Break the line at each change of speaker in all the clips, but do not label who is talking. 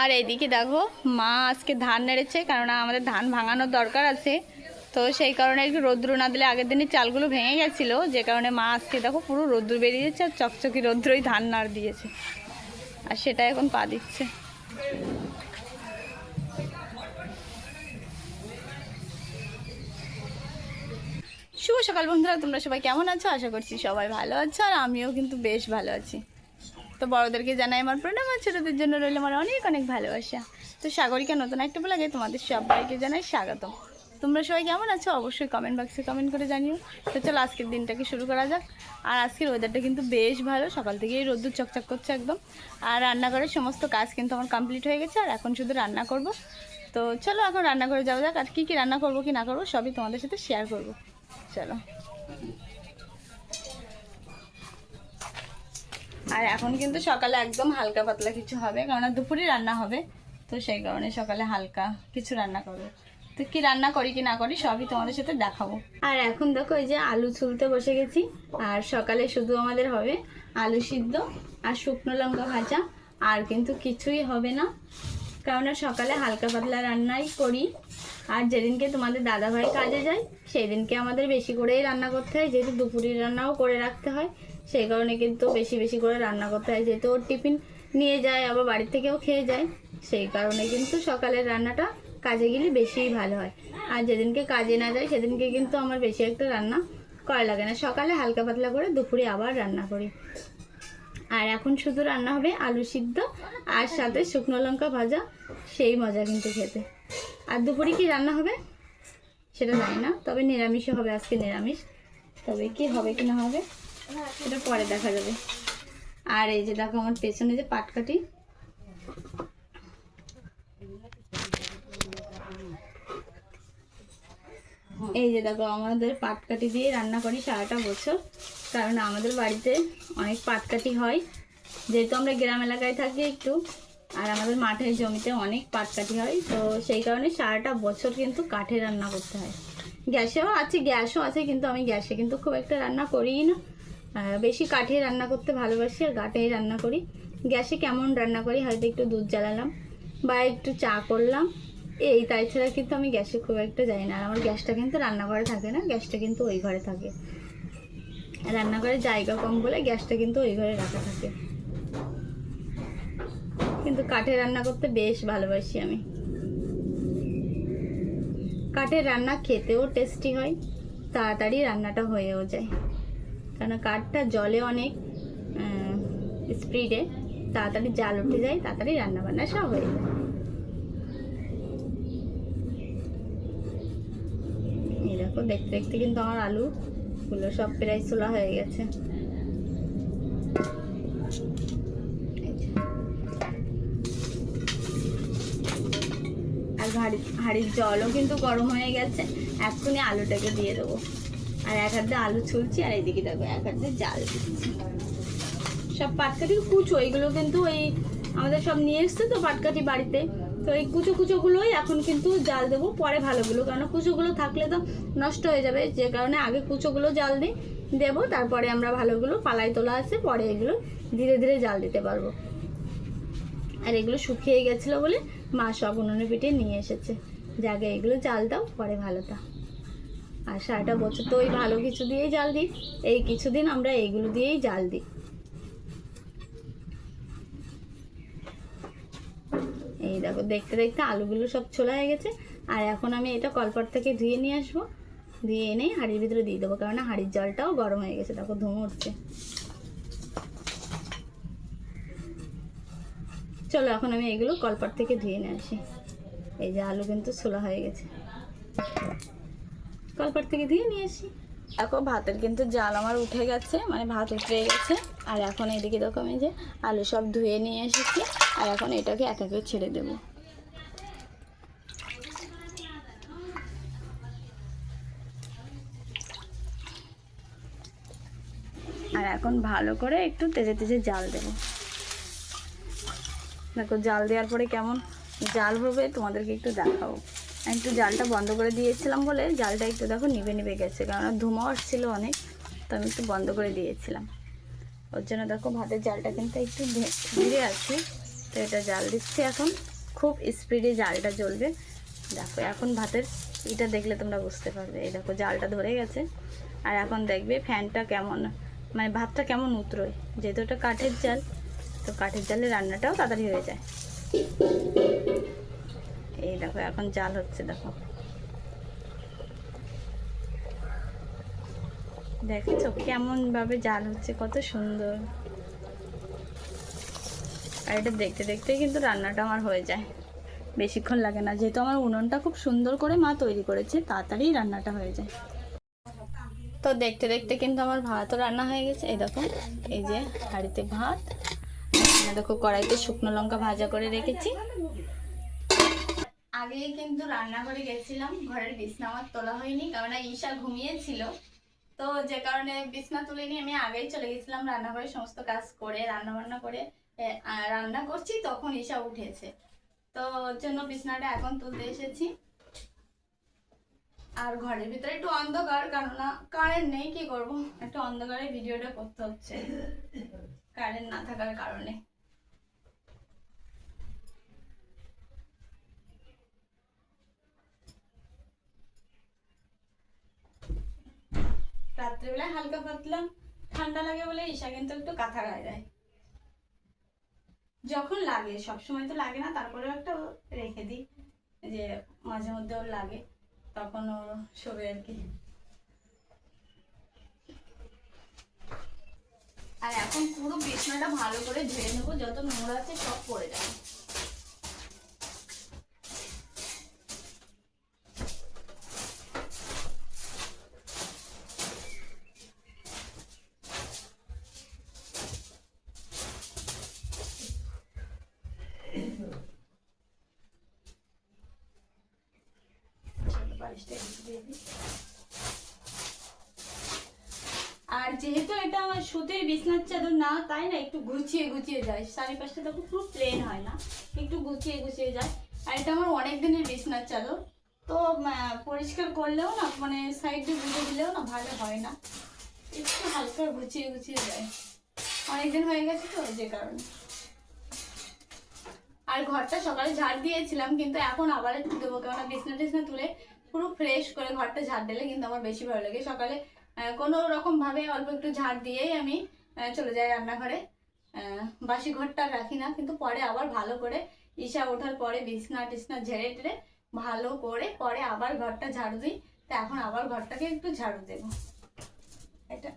আর এইদিকে দেখো, মা আজকে ধান নেড়েছে, কারণ আমাদের ধান ভাঙানোর দরকার আছে। তো সেই কারণে একটু রৌদ্র না দিলে আগের দিনের চালগুলো ভেঙে গেছিল, যে কারণে মা আজকে দেখো পুরো রৌদ্র বেরিয়েছে আর চকচকি রৌদ্রই ধান নাড় দিয়েছে। আর সেটা এখন পা দিচ্ছে। শুভ সকাল বন্ধুরা, তোমরা সবাই কেমন আছো? আশা করছি সবাই ভালো আছো, আর আমিও কিন্তু বেশ ভালো আছি। তো বড়োদেরকে জানাই আমার প্রণাম আর ছোটোদের জন্য রইল আমার অনেক অনেক ভালোবাসা। তো সাগরিকা নতুন একটা ব্লগে তোমাদের সবাইকে জানাই স্বাগত তোমরা সবাই কেমন আছো? অবশ্যই কমেন্ট বক্সে কমেন্ট করে জানিও। তো চলো আজকের দিনটাকে শুরু করা যাক। আর আজকের ওয়েদারটা কিন্তু বেশ ভালো। সকাল থেকেই রোদ্দুর চকচক করছে একদম। আর রান্নাঘরের সমস্ত কাজ কিন্তু আমার কমপ্লিট হয়ে গেছে। আর এখন শুধু রান্না করব। তো চলো এখন রান্না করে যাওয়া যাক। আর কী কী রান্না করব, কি না করব, সবই তোমাদের সাথে শেয়ার করব। চলো। আর এখন কিন্তু সকালে একদম হালকা পাতলা কিছু হবে, কারণ দুপুরে রান্না হবে, তো সেই কারণে সকালে হালকা কিছু রান্না করব। তো কি রান্না করি কি না করি সবই তোমাদের সাথে দেখাবো। আর এখন দেখো এই যে আলু ছুলতে বসে গেছি, আর সকালে শুধু আমাদের হবে আলু সিদ্ধ আর শুকনো লঙ্কা ভাজা, আর কিন্তু কিছুই হবে না, কারণ সকালে হালকা পাতলা রান্নাই করি। আর যেদিনকে তোমাদের দাদাভাই কাজে যায় সেই দিনকে আমাদের বেশি করেই রান্না করতে হয়, যেহেতু দুপুরের রান্নাও করে রাখতে হয় সেই কারণে কিন্তু বেশি বেশি করে রান্না করতে হয়। যেহেতু ওর টিফিন নিয়ে যায়, আবার বাড়ি থেকেও খেয়ে যায়, সেই কারণে কিন্তু সকালের রান্নাটা কাজে গেলে বেশিই ভালো হয়। আর যেদিনকে কাজে না যায়, সেদিনকে কিন্তু আমার বেশি একটা রান্না করা লাগে না। সকালে হালকা পাতলা করে দুপুরে আবার রান্না করি। আর এখন শুধু রান্না হবে আলু সিদ্ধ আর সাথে শুকনো লঙ্কা ভাজা, সেই মজা কিন্তু খেতে। আর দুপুরে কি রান্না হবে? সেটা জানি না, তবে নিরামিষও হবে, আজকে নিরামিষ। তবে কি হবে কি না হবে? সেটা পরে দেখা যাবে। আর এই যে দেখো আমার পেছনে যে পাটকাটি এই যে দেখো আমাদের পাটকাঠি দিয়ে রান্না করি সারাটা বছর। কারণ আমাদের বাড়িতে অনেক পাটকাঠি হয়। যেহেতু আমরা গ্রাম এলাকায় থাকি একটু, আর আমাদের মাঠের জমিতে অনেক পাটকাঠি হয়, তো সেই কারণে সারাটা বছর কিন্তু কাঠে রান্না করতে হয়। গ্যাসেও আছে, গ্যাসও আছে, কিন্তু আমি গ্যাসে কিন্তু খুব একটা রান্না করিই না। বেশি কাঠে রান্না করতে ভালোবাসি আর কাঠেই রান্না করি। গ্যাসে কেমন রান্না করি হয়তো একটু দুধ জ্বালালাম বা একটু চা করলাম। এই তাই ছাড়া কিন্তু আমি গ্যাসে খুব একটা যাই না। আর আমার গ্যাসটা কিন্তু রান্নাঘরে থাকে না, গ্যাসটা কিন্তু ওই ঘরে থাকে। রান্নাঘরে জায়গা কম বলে গ্যাসটা কিন্তু ওই ঘরে রাখা থাকে। কিন্তু কাঠে রান্না করতে বেশ ভালোবাসি আমি। কাঠের রান্না খেতেও টেস্টি হয়, তাড়াতাড়ি রান্নাটা হয়েও যায়। কারণ কাঠটা জলে অনেক স্পিডে তাড়াতাড়ি জাল উঠে যায়, তাড়াতাড়ি রান্না বান্না সব হয়ে যায়। দেখতে দেখতে কিন্তু আমার আলু আলুগুলো সব প্রায় ছোলা হয়ে গেছে। আর হাড়ি, হাড়ির জলও কিন্তু গরম হয়ে গেছে, এক্ষুনি আলুটাকে দিয়ে দেবো। আর এক হাতে আলু ছুলছি, আর এইদিকে দেখো এক হাতে জাল সব পাটকাঠি কুচো, এগুলো কিন্তু ওই আমাদের সব নিয়ে এসছে তো পাটকাঠি বাড়িতে। তো এই কুচো কুচোগুলোই এখন কিন্তু জাল দেবো, পরে ভালোগুলো কারণ কুচোগুলো থাকলে তো নষ্ট হয়ে যাবে, যে কারণে আগে কুচোগুলো জাল দিই, দেবো, তারপরে আমরা ভালোগুলো পালাই তোলা আছে, পরে এগুলো ধীরে ধীরে জাল দিতে পারব। আর এগুলো শুকিয়ে গেছিল বলে মা সব উনুনে পিঠে নিয়ে এসেছে। জাগে এগুলো জাল দাও, পরে ভালোটা আর সারাটা বছর তো ওই ভালো কিছু দিয়েই জাল দিই। এই কিছুদিন আমরা এইগুলো দিয়েই জাল দিই। এই দেখো, দেখতে দেখতে আলুগুলো সব ছোলা হয়ে গেছে। আর এখন আমি এটা কলপাট থেকে ধুয়ে নিয়ে আসব। ধুয়ে এনে হাঁড়ির ভিতরে দিয়ে দেবো কারণ হাঁড়ির জলটাও গরম হয়ে গেছে। দেখো, ধুমো উঠছে। চলো, এখন আমি এগুলো কলপাট থেকে ধুয়ে নিয়ে আসি। এই যে আলু কিন্তু ছোলা হয়ে গেছে। কলপাট থেকে দিয়ে নিয়ে আসি। এখন ভাতের কিন্তু জাল আমার উঠে গেছে মানে ভাত উঠে গেছে। আর এখন এদিকে দেখো আমি যে আলু সব ধুয়ে নিয়ে এসেছি, আর এখন এটাকে এক একে ছেড়ে দেবো। আর এখন ভালো করে একটু তেজে তেজে জাল দেবো। দেখো জাল দেওয়ার পরে কেমন জাল হবে তোমাদেরকে একটু দেখাবো একটু জালটা বন্ধ করে দিয়েছিলাম বলে জালটা একটু দেখো নিভে নিভে গেছে কারণ ধুমো আসছিল অনেক, তো আমি একটু বন্ধ করে দিয়েছিলাম। ওর জন্য দেখো ভাতের জালটা কিন্তু একটু ধীরে আছে, তো এটা জাল দিচ্ছি এখন। খুব স্পিডে জালটা জ্বলবে। দেখো এখন ভাতের এটা দেখলে তোমরা বুঝতে পারবে। এই দেখো জালটা ধরে গেছে। আর এখন দেখবে ফ্যানটা কেমন মানে ভাতটা কেমন উতরোয়। যেহেতু ওটা কাঠের জাল, তো কাঠের জালে রান্নাটাও তাড়াতাড়ি হয়ে যায়। এই দেখো, এখন জাল হচ্ছে, দেখো। দেখেছ কেমন ভাবে জাল হচ্ছে, কত সুন্দর। আর এটা দেখতে দেখতে কিন্তু রান্নাটা আমার হয়ে যায়। বেশিক্ষণ লাগে না, যেহেতু আমার উনুনটা খুব সুন্দর করে মা তৈরি করেছে তাড়াতাড়ি রান্নাটা হয়ে যায়। তো দেখতে দেখতে কিন্তু আমার ভাতও রান্না হয়ে গেছে। এই দেখো, এই যে হাঁড়িতে ভাত দেখো কড়াইতে শুকনো লঙ্কা ভাজা করে রেখেছি। আগেই কিন্তু রান্নাঘরে গেছিলাম, ঘরের বিছনা আমার তোলা হয়নি কারণ ঈশা ঘুমিয়েছিল। তো যে কারণে বিছনা তুলে নিয়ে আমি আগেই চলে গেছিলাম রান্নাঘরে সমস্ত কাজ করে রান্না বান্না করে রান্না করছি, তখন ঈশা উঠেছে। তো ওর জন্য বিছনাটা এখন তুলতে এসেছি। আর ঘরের ভিতরে একটু অন্ধকার, কেননা কারেন্ট নেই, কি করব? একটু অন্ধকারে ভিডিওটা করতে হচ্ছে। কারেন্ট না থাকার কারণে। রাত্রিবেলায় হালকা পাতলা, ঠান্ডা লাগে বলে ঈশা কিন্তু একটু কাঁথা গায়ে দেয়। যখন লাগে সব সময় তো লাগে না, তারপরেও একটা রেখে দিই যে মাঝে মধ্যে ওর লাগে, তখন ও শোবে আর কি। আর এখন পুরো বিছনাটা ভালো করে ধুয়ে নেব, যত নোংরা আছে সব পড়ে যাবে। আর যেহেতু এটা আমার সুতির বিছনার চাদর না, তাই না, একটু গুছিয়ে গুছিয়ে যায়। চারিপাশটা দেখো পুরো প্লেন হয় না, একটু গুছিয়ে গুছিয়ে যায়। আর এটা আমার অনেক দিনের বিছনার চাদর। তো পরিষ্কার করলেও না মানে সাইডে বুঝে দিলেও না ভালো হয় না। একটু হালকা গুছিয়ে গুছিয়ে যায়। অনেকদিন হয়ে গেছে তো, যে কারণে। আর ঘরটা সকালে ঝাড় দিয়েছিলাম, কিন্তু এখন আবার দেবো কেননা বিছনা টিছনা তুলে পুরো ফ্রেশ করে ঘরটা ঝাড় দিলে কিন্তু আমার বেশি ভালো লাগে। সকালে কোনো রকম ভাবে অল্প একটু ঝাড় দিয়েই আমি চলে যাই রান্নাঘরে। বাসি ঘরটা রাখি না, কিন্তু পরে আবার ভালো করে ঈশা ওঠার পরে বিছনা টিছনা ঝেড়ে টেড়ে ভালো করে পরে আবার ঘরটা ঝাড়ু দিই। তো এখন আবার ঘরটাকে একটু ঝাড়ু দেবো। এটা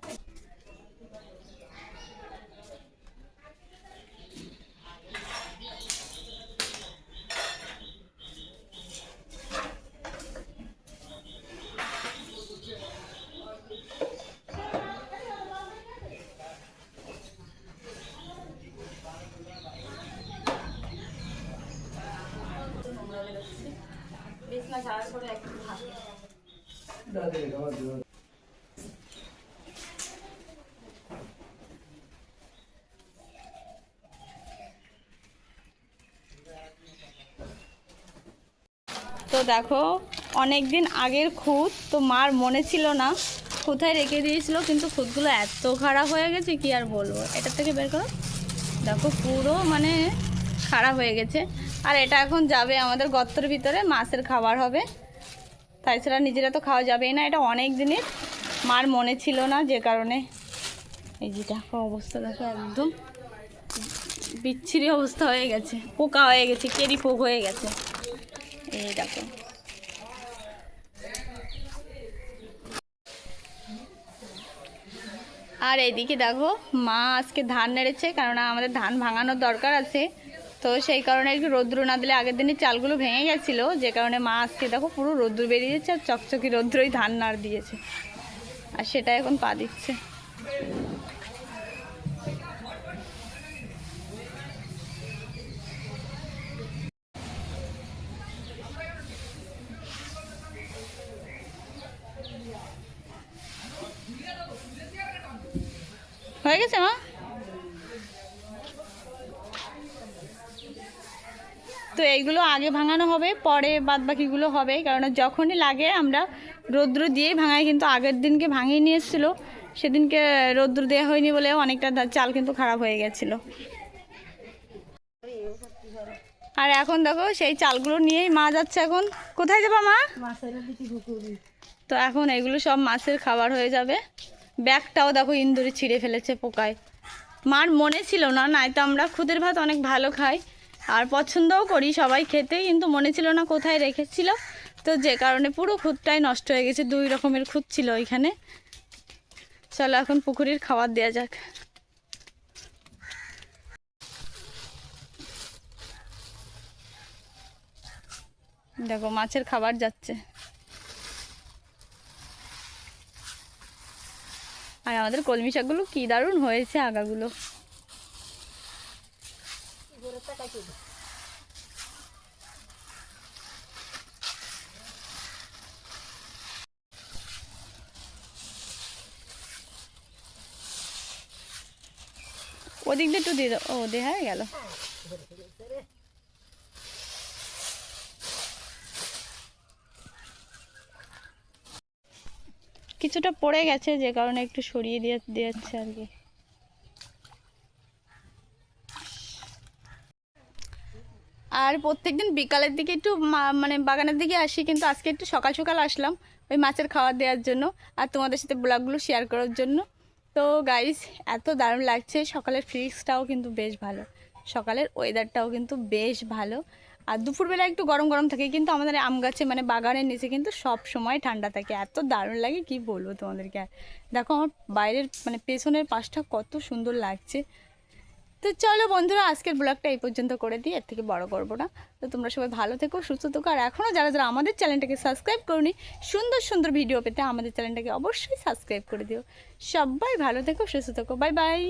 তো দেখো অনেক দিন আগের খুদ তো মার মনে ছিল না। কোথায় রেখে দিয়েছিল, কিন্তু খুদগুলো এত খারাপ হয়ে গেছে, কি আর বলব? এটার থেকে বের করো। দেখো পুরো মানে খারাপ হয়ে গেছে। আর এটা এখন যাবে আমাদের গর্তর ভিতরে, মাছের খাবার হবে। তাছাড়া নিজেরা তো খাওয়া যাবেই না, এটা অনেক দিনের। মার মনে ছিল না যে কারণে। এই যে দেখো অবস্থা, দেখো একদম বিচ্ছিরি অবস্থা হয়ে গেছে, পোকা হয়ে গেছে, কেরি পোক হয়ে গেছে। এই দেখো। আর এইদিকে দেখো, মা আজকে ধান নেড়েছে, কেননা আমাদের ধান ভাঙানোর দরকার আছে। তো সেই কারণে একটু রৌদ্র না দিলে আগের দিনে চালগুলো ভেঙে গেছিল, যে কারণে মা আজকে দেখো পুরো রৌদ্র বেরিয়ে যাচ্ছে আর চকচকি রৌদ্রই ধান নাড় দিয়েছে। আর সেটা এখন পা দিচ্ছে। হয়ে গেছে মা? তো এইগুলো আগে ভাঙানো হবে, পরে বাদ বাকিগুলো হবে কারণ যখনই লাগে আমরা রৌদ্র দিয়েই ভাঙাই, কিন্তু আগের দিনকে ভাঙিয়ে নিয়ে এসেছিল। সেদিনকে রৌদ্র দেওয়া হয়নি বলে অনেকটা চাল কিন্তু খারাপ হয়ে গেছিল। আর এখন দেখো, সেই চালগুলো নিয়েই মা যাচ্ছে এখন। কোথায় যাবা মা? তো এখন এগুলো সব মাছের খাবার হয়ে যাবে। ব্যাগটাও দেখো ইন্দুরে ছিঁড়ে ফেলেছে পোকায়। মার মনে ছিল না, নাই তো আমরা খুদের ভাত অনেক ভালো খাই। আর পছন্দও করি সবাই খেতে, কিন্তু মনে ছিল না কোথায় রেখেছিল। তো যে কারণে পুরো খুদটাই নষ্ট হয়ে গেছে, দুই রকমের খুদ ছিল ওইখানে। চলো এখন পুকুরের খাবার দেওয়া যাক। দেখো, মাছের খাবার যাচ্ছে। আর আমাদের কলমি শাকগুলো কি দারুণ হয়েছে, আগাগুলো। একটু দিয়ে দাও। ও গেল। কিছুটা পড়ে গেছে, যে কারণে একটু সরিয়ে দিয়ে দিয়েছে আর কি। আর প্রত্যেকদিন বিকালের দিকে একটু মানে বাগানের দিকে আসি, কিন্তু আজকে একটু সকাল সকাল আসলাম ওই মাছের খাবার দেওয়ার জন্য আর তোমাদের সাথে ব্লগগুলো শেয়ার করার জন্য। তো গাইস এত দারুণ লাগছে। সকালের ফিজিক্সটাও কিন্তু বেশ ভালো। সকালের ওয়েদারটাও কিন্তু বেশ ভালো। আর দুপুরবেলা একটু গরম গরম থাকে, কিন্তু আমাদের আম গাছে মানে বাগানের নিচে কিন্তু সব সময় ঠান্ডা থাকে। এত দারুণ লাগে, কি বলব তোমাদেরকে? আর দেখো আমার বাইরের মানে পেছনের পাশটা কত সুন্দর লাগছে। তো চলো বন্ধুরা, আজকের ব্লগটা এই পর্যন্ত করে দিই। এর থেকে বড় করব না। তো তোমরা সবাই ভালো থেকো, সুস্থ থেকো। আর এখনও যারা যারা আমাদের চ্যানেলটাকে সাবস্ক্রাইব করনি, সুন্দর সুন্দর ভিডিও পেতে আমাদের চ্যানেলটাকে অবশ্যই সাবস্ক্রাইব করে দিও। সবাই ভালো থেকো, সুস্থ থেকো। Bye bye